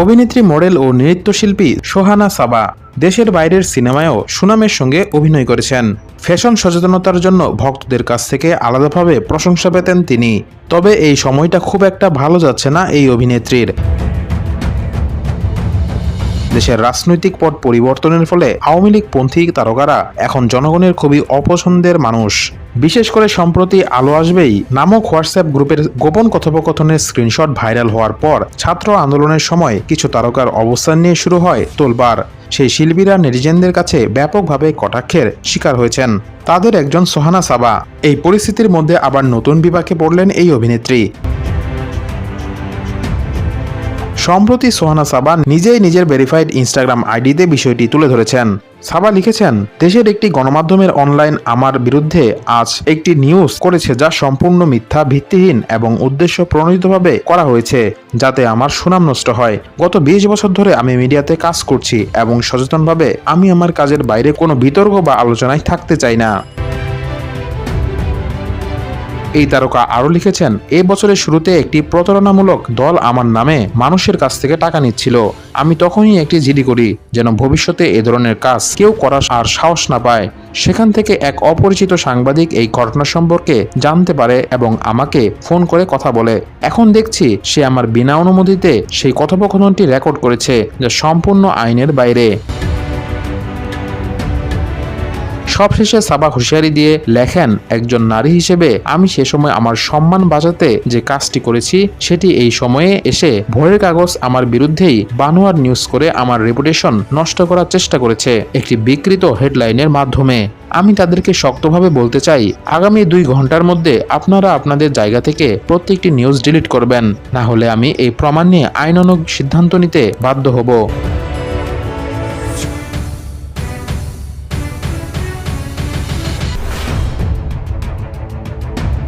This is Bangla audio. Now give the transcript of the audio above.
অভিনেত্রী, মডেল ও নৃত্যশিল্পী সোহানা সাবা দেশের বাইরের সিনেমায়ও সুনামের সঙ্গে অভিনয় করেছেন। ফ্যাশন সচেতনতার জন্য ভক্তদের কাছ থেকে আলাদাভাবে প্রশংসা পেতেন তিনি। তবে এই সময়টা খুব একটা ভালো যাচ্ছে না এই অভিনেত্রীর। দেশের রাজনৈতিক পট পরিবর্তনের ফলে আওয়ামী লীগ পন্থী তারকারা এখন জনগণের খুবই অপছন্দের মানুষ। বিশেষ করে সম্প্রতি আলো আসবেই নামক হোয়াটসঅ্যাপ গ্রুপের গোপন কথোপকথনের স্ক্রিনশট ভাইরাল হওয়ার পর ছাত্র আন্দোলনের সময় কিছু তারকার অবস্থান নিয়ে শুরু হয় তোলবার। সেই শিল্পীরা নেটিজেনদের কাছে ব্যাপকভাবে কটাক্ষের শিকার হয়েছেন। তাদের একজন সোহানা সাবা। এই পরিস্থিতির মধ্যে আবার নতুন বিপাকে পড়লেন এই অভিনেত্রী। সম্প্রতি সোহানা সাবা নিজেই নিজের ভেরিফাইড ইনস্টাগ্রাম আইডিতে বিষয়টি তুলে ধরেছেন। সাবা লিখেছেন, দেশের একটি গণমাধ্যমের অনলাইন আমার বিরুদ্ধে আজ একটি নিউজ করেছে যা সম্পূর্ণ মিথ্যা, ভিত্তিহীন এবং উদ্দেশ্য প্রণোদিতভাবে করা হয়েছে, যাতে আমার সুনাম নষ্ট হয়। গত বিশ বছর ধরে আমি মিডিয়াতে কাজ করছি এবং সচেতনভাবে আমি আমার কাজের বাইরে কোনো বিতর্ক বা আলোচনায় থাকতে চাই না। এই তারকা আরও লিখেছেন, এ বছরের শুরুতে একটি প্রতারণামূলক দল আমার নামে মানুষের কাছ থেকে টাকা নিচ্ছিল। আমি তখনই একটি জিডি করি, যেন ভবিষ্যতে এ ধরনের কাজ কেউ করার আর সাহস না পায়। সেখান থেকে এক অপরিচিত সাংবাদিক এই ঘটনা সম্পর্কে জানতে পারে এবং আমাকে ফোন করে কথা বলে। এখন দেখছি সে আমার বিনা অনুমতিতে সেই কথোপকথনটি রেকর্ড করেছে, যা সম্পূর্ণ আইনের বাইরে। সবশেষে সাবা হুঁশিয়ারি দিয়ে লেখেন, একজন নারী হিসেবে আমি সে সময় আমার সম্মান বাঁচাতে যে কাজটি করেছি, সেটি এই সময়ে এসে ভয়ের কাগজ আমার বিরুদ্ধেই বানোয়ার নিউজ করে আমার রেপুটেশন নষ্ট করার চেষ্টা করেছে। একটি বিকৃত হেডলাইনের মাধ্যমে। আমি তাদেরকে শক্তভাবে বলতে চাই, আগামী দুই ঘণ্টার মধ্যে আপনারা আপনাদের জায়গা থেকে প্রত্যেকটি নিউজ ডিলিট করবেন। না হলে আমি এই প্রমাণ নিয়ে আইনানুগ সিদ্ধান্ত নিতে বাধ্য হব।